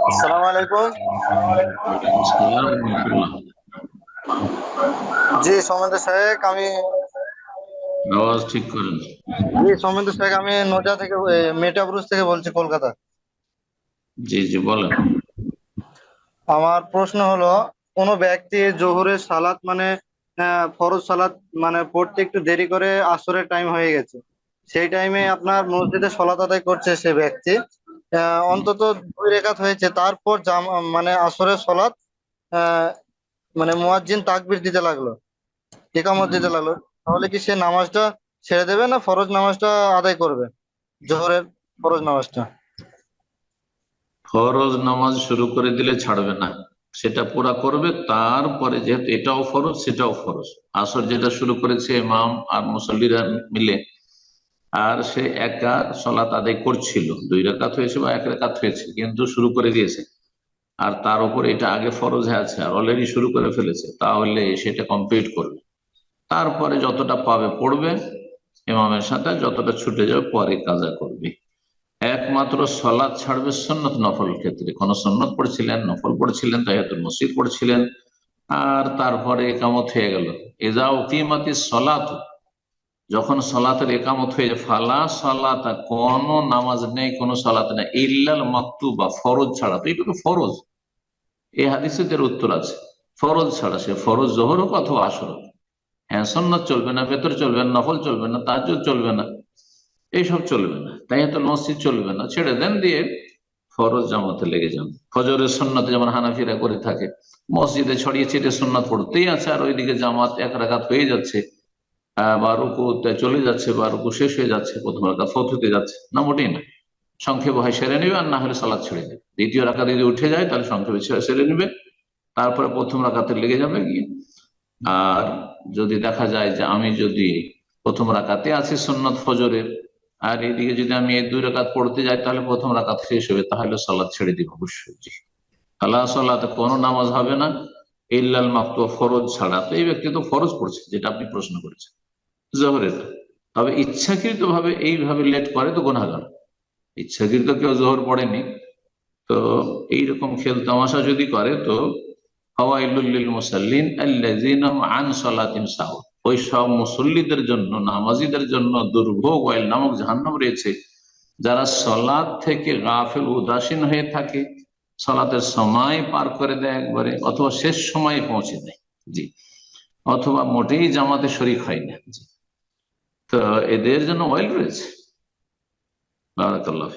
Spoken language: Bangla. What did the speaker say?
আসসালামু আলাইকুম। জি সৌমেন্দ্র শেখ আমি আওয়াজ ঠিক করেন। জি সৌমেন্দ্র শেখ আমি নোজা থেকে মেটাব্রুজ থেকে বলছি কলকাতা। জি জি বলেন। আমার প্রশ্ন হলো কোন ব্যক্তি জোহরের সালাত মানে ফরজ সালাত মানে পড়তে একটু দেরি করে আসরের টাইম হয়ে গেছে। সেই টাইমে আপনার মসজিদে সলাত আদায় করছে সে ব্যক্তি। অন্তত দুই রেকাত হয়েছে। তারপর মানে আসরের আহ, মানে মুয়াজ্জিন তাকবির দিতে লাগল। ইকামত দিতে লাগল। তাহলে কি সে নামাজটা ছেড়ে দেবে না ফরজ নামাজটা আদায় করবে? জোহরের ফরজ নামাজটা। ফরজ নামাজ শুরু করে দিলে ছাড়বে না। সেটা পুরা করবে তারপরে যেহেতু এটাও ফরজ সেটাও ফরজ। আসর যেটা শুরু করেছে ইমাম আর মুসল্লিরা মিলে আর সে একা সলাত আদায় করছিল। দুই রাকাত হয়েছে বা এক রাকাত হয়েছে, কিন্তু শুরু করে দিয়েছে। আর তার উপর এটা আগে ফরজ আছে, আর অলরেডি শুরু করে ফেলেছে, তাহলে সেটা কমপ্লিট করবে। তারপরে যতটা পাবে পড়বে, ইমামের সাথে যতটা ছুটে যাবে পরে কাজা করবে। একমাত্র সলাদ ছাড়বে সন্নত নফল ক্ষেত্রে। কোন সন্নত পড়ছিলেন, নফল পড়ছিলেন, তাহিয়াতুল মসজিদ পড়ছিলেন, আর তারপরে একামত হয়ে গেল। এজা উকিমাতি সলাত যখন সলাতের একামত হয়ে যায়, ফালা সলাত, কোন নামাজ নেই, কোন সলাত নেই, ইল্লাল মাকতুবা, ফরজ ছাড়া। তো এটা ফরজ। এই হাদিসে এর উত্তর আছে। ফরজ ছাড়া সে ফরজ জোহর হোক অথবা আসর হোক। হ্যাঁ সন্ন্যত চলবে না ভেতর চলবে না, নফল চলবে না তাজ্জুদ চলবে না, এইসব চলবে না। তাই তো মসজিদ চলবে না। ছেড়ে দেন দিয়ে ফরজ জামাতে লেগে যান। ফজরের সন্ন্যতে যেমন হানাফিরা করে থাকে, মসজিদে ছড়িয়ে ছিটিয়ে সন্ন্যত পড়তেই আছে, আর ওইদিকে জামাত এক রাকাত হয়ে যাচ্ছে। আহ, বা রুকুতে চলে যাচ্ছে বা রুকু শেষ হয়ে যাচ্ছে প্রথম রাকাত ফত হতে যাচ্ছে। না মোটেই না। সংক্ষেপে হয় সেরে নেবে আর না হলে সালাদ ছেড়ে দেবে। দ্বিতীয় রাকাত যদি উঠে যায় তাহলে সংক্ষেপে সেরে নেবে। তারপরে প্রথম রাকাতে লেগে যাবে গিয়ে আর যদি দেখা যায় যে আমি যদি প্রথম রাকাতে আছি সন্ন্যত ফজরের আর এদিকে যদি আমি এই দুই রাকাত পড়তে যাই তাহলে প্রথম রাকাত শেষ হবে তাহলে সালাদ ছেড়ে দিব অবশ্যই। আল্লাহ সলাতে কোনো নামাজ হবে না ইল্লাল মাকতু ফরজ ছাড়া। তো এই ব্যক্তি তো ফরজ পড়ছে যেটা আপনি প্রশ্ন করেছেন। জোহরের। তবে ইচ্ছাকৃত ভাবে এইভাবে লেট করে তো গুনাহগার। ইচ্ছাকৃত কেউ জোহর পড়েনি। তো এইরকম খেল তামাশা যদি করে তো ওই সব মুসল্লিদের জন্য, নামাজিদের জন্য দুর্ভোগ ওয়াইল নামক জাহান্নাম রয়েছে। যারা সলাদ থেকে গাফিল, উদাসীন হয়ে থাকে, সলাতের সময় পার করে দেয় একবারে, অথবা শেষ সময়ে পৌঁছে দেয়। জি। অথবা মোটেই জামাতে শরিক হয় না। জি। তো এদের জন্য অয়েল রয়েছে। বারাকাল্লাহ